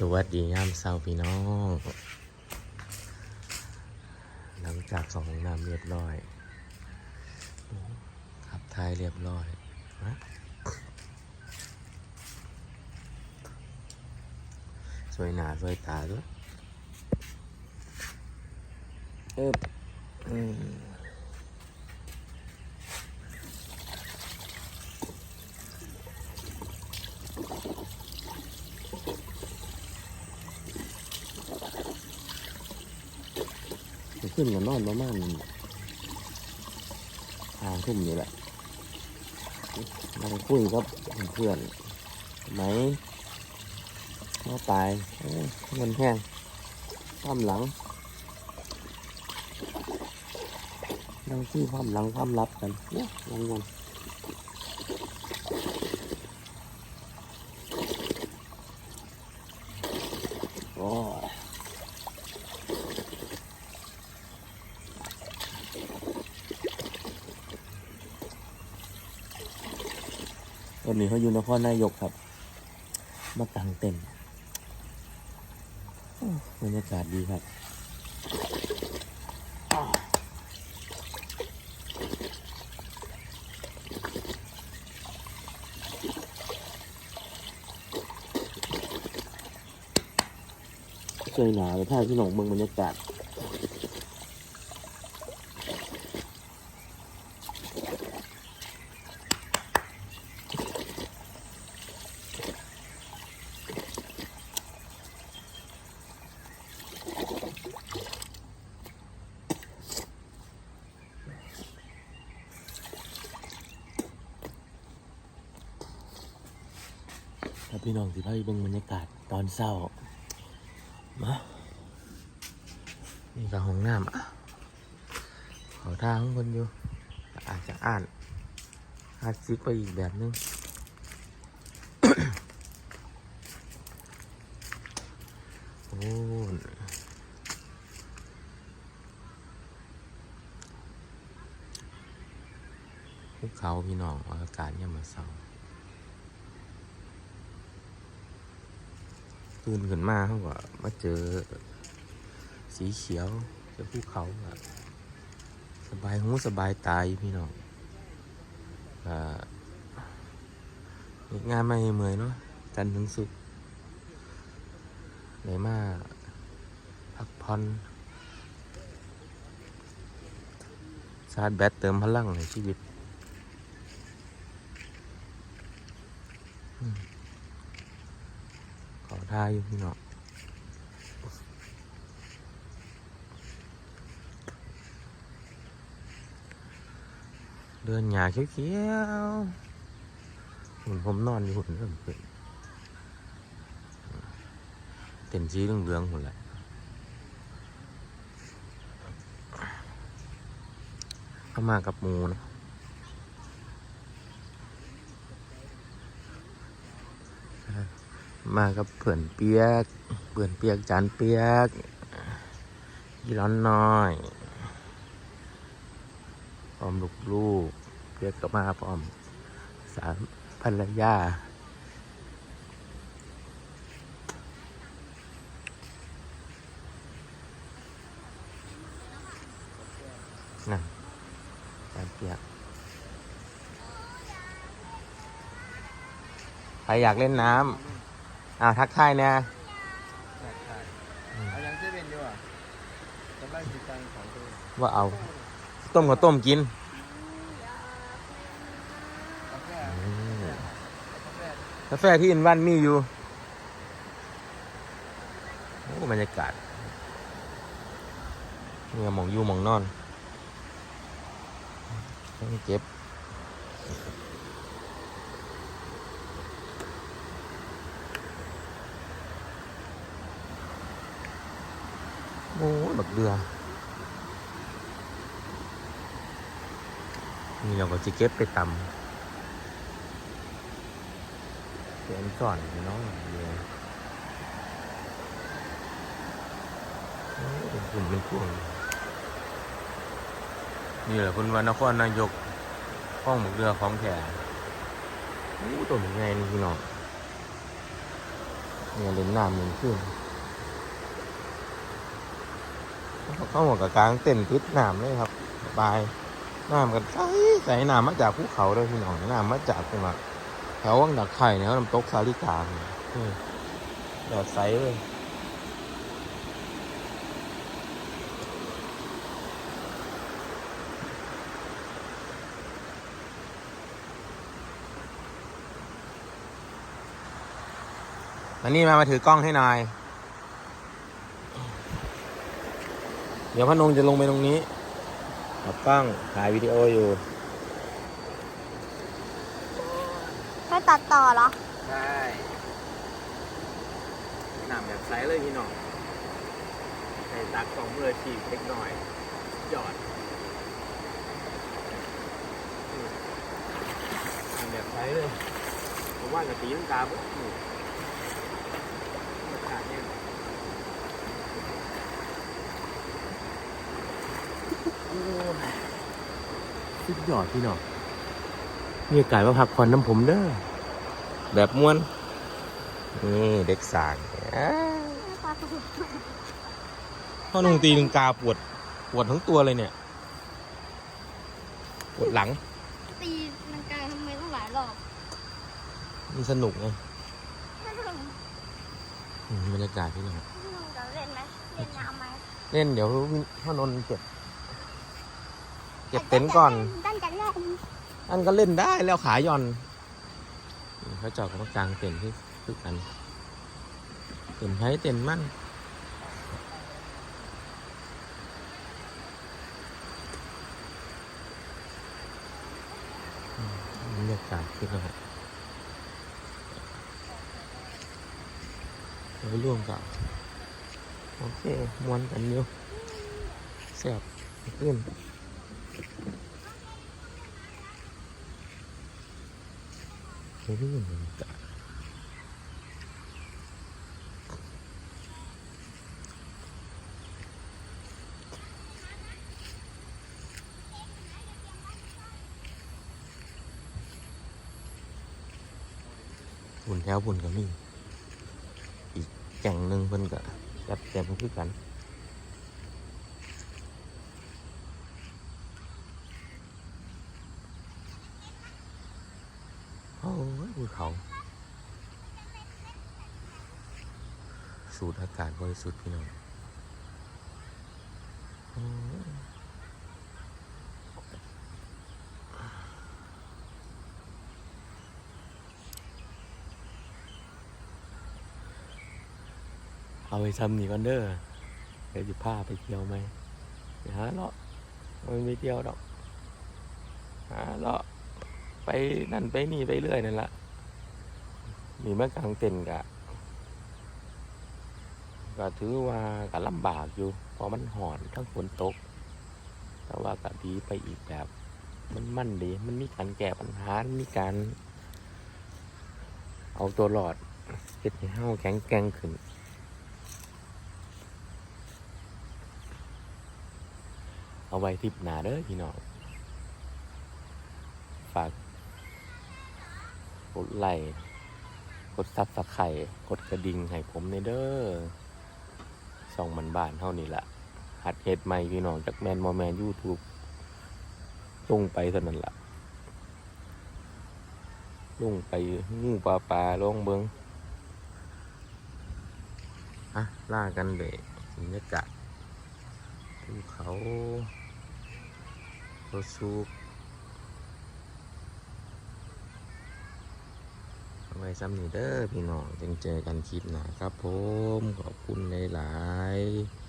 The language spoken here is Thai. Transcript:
สวัสดียามเช้าพี่น้อง หลังจากสองน้ำเรียบร้อยขับทายเรียบร้อยนะสวยหนาสวยตาด้วยเออ ขึ้นกันนอนประมาณห้าทุ่มนี่แหละนั่งคุยกับเพื่อนไหมมาตายเอ้ยเงินแห้งข้ามหลังนั่งที่ความหลังความลับกันเนี่ยงงงโอ้ย ตอนนี้เขาอยู่นครนายกครับ มาตังเต็นท์โอ้บรรยากาศดีครับเคยหนาไปท่าพี่หนองเมืองบรรยากาศ พี่น้องสิพาไปเบิ่งบรรยากาศตอนเศร้ามานี่ก็ห้องน้ำอะขอทางของคนอยู่ อาจจะอ่านอาจซิกไปอีกแบบนึงโอ้ภูเขาพี่น้องอากาศเนี่ยามมาเศร้า ตื่นขึ้นมาเขาก็มาเจอ สีเขียวเจอภูเขาอะสบายหูสบายตายพี่น้องอ่างานไม่เมื่อยเนาะจันทร์ถึงสุกร์ไหนมาพักผ่อนชาร์จแบตเติมพลังในชีวิต อืม ท่าอยู่พี่น้องเดินหยาเขียวๆหุ่นผมนอนอยู่หุ่นเริ่มขึ้นเต็มสีเหลืองๆหุ่นแหละเข้ามากับหมูนะ มากับเพื่อนเปียกเพื่อนเปียกจานเปียกยี่ร้อนน้อยพร้อมลูกลูกเรียกก็มาพร้อมสามภรรยานั่นสามเปียกใครอยากเล่นน้ำ อ้าวทักทายเนี่ยเอายังเซเว่นดีกว่าจะได้จิตใจของตัวเองว่าเอา ต้มกับต้มกินกาแฟอืมกาแฟกาแฟที่อินวันมีอยู่โอ้บรรยากาศเนี่ยหมองอยู่หมองนอนต้องเก็บ โอ้บักเดือนี่เราก็จะเก็บไปตำเขียนสอนน้องเดียวโอ้เป็นกลุ่มเป็นพวงนี่แหละคุณวันนครนายกห้องหมกเรือของแถโอ้ตัวเป็นไงนี่พี่น้องเนี่ยเล่นน้ำหนึ่งขึ้น เข้าหัวกับกลางเต้นติดน้ำเลยครับบายน้ำกันใสใสน้ำมาจากภูเขาเลยพี่น้องน้ำมาจากตรงนั้นแถววังดักไข่เนี่ยน้ำตกสาลิกาเนี่ยอืมแดดใสเลยอันนี้มามาถือกล้องให้น่อย เดี๋ยวพนงจะลงไปตรงนี้กับกล้องถ่ายวิดีโออยู่ไปตัดต่อเหรอ ใช่หนามแบบไซส์เลยพี่น้องใส่ตากล่องมืออาชีพเล็กหน่อย หยอดหนามแบบไซส์เลย ผมว่ากับตีลังกาปุ๊บนี่ราคาเนี่ยโอ้ย สุดยอดพี่น้องมีโอกาสมาพักผ่อนน้ำผมเด้อแบบม้วน นี่เด็กสางอ้าพ่อนุ่งตีลังกาปวด ปวดทั้งตัวเลยเนี่ย ปวดหลัง ตีลังกาทำไมต้องหลายรอบ มันสนุกไงถ้าหนูอืมบรรยากาศที่นี่ครับหนูจะเล่นไหมเล่นน้ำไหมเล่นเดี๋ยวพ่อนนท์เก็บ เก็บเต็นท์ก่อน ตั้งแต่แรกอันก็เล่นได้แล้วขาย่อนเขาจาะกับกลางเต็นท์ที่คือกันเต็นท์ใช้เต็นท์มั่นอืมบรรยากาศคือครับไปร่วมกับโอเคมวนกันอยู่แซ่บขึ้น ไม่รู้เหมือนกันบุญแถวบุญก็มีอีกแก่งหนึ่งเพิ่นก็จัดเต็มคือกัน โอ้ย ภูเขา สูดอากาศบริสุทธิ์พี่น้องโอ้ยเอาไปทำหนีก่อนเด้อเดี๋ยวจะพาไปเที่ยวไหมหาเลาะมันไม่เที่ยวดอกหาเลาะไปนั่นไปนี่ไปเรื่อยนั่นละ มีแมากลางเต็นกะก็ถือว่าก็ลำบากอยู่เพราะมันหอนทั้งฝนตก แต่ว่าก็ดีไปอีกแบบ มันมั่นดี มันมีการแก้ปัญหา มีการ เอาตัวรอดเฮ็ดให้เฮาแข็งแกร่งขึ้นเอาไว้ทิปหนาเด้อพี่น้อง ฝากกดไลค์ กดซับสไครกดกระดิ่งให้ผมในเด้อส่องมันบ้านเท่านี้ละหัดเฮ็ดใหม่พี่น้องจากแมนมอแมนยูทูบลงไปเท่านั้นละลงไปงูปลาปลาลงเบิงอะล่ากันเลยบรรยากาศภูเขาโซซูกเอา ไว้ซ้ำนี่เด้อพี่น้องจึงเจอกันคลิปหน้าครับผม ขอบคุณหลาย ๆ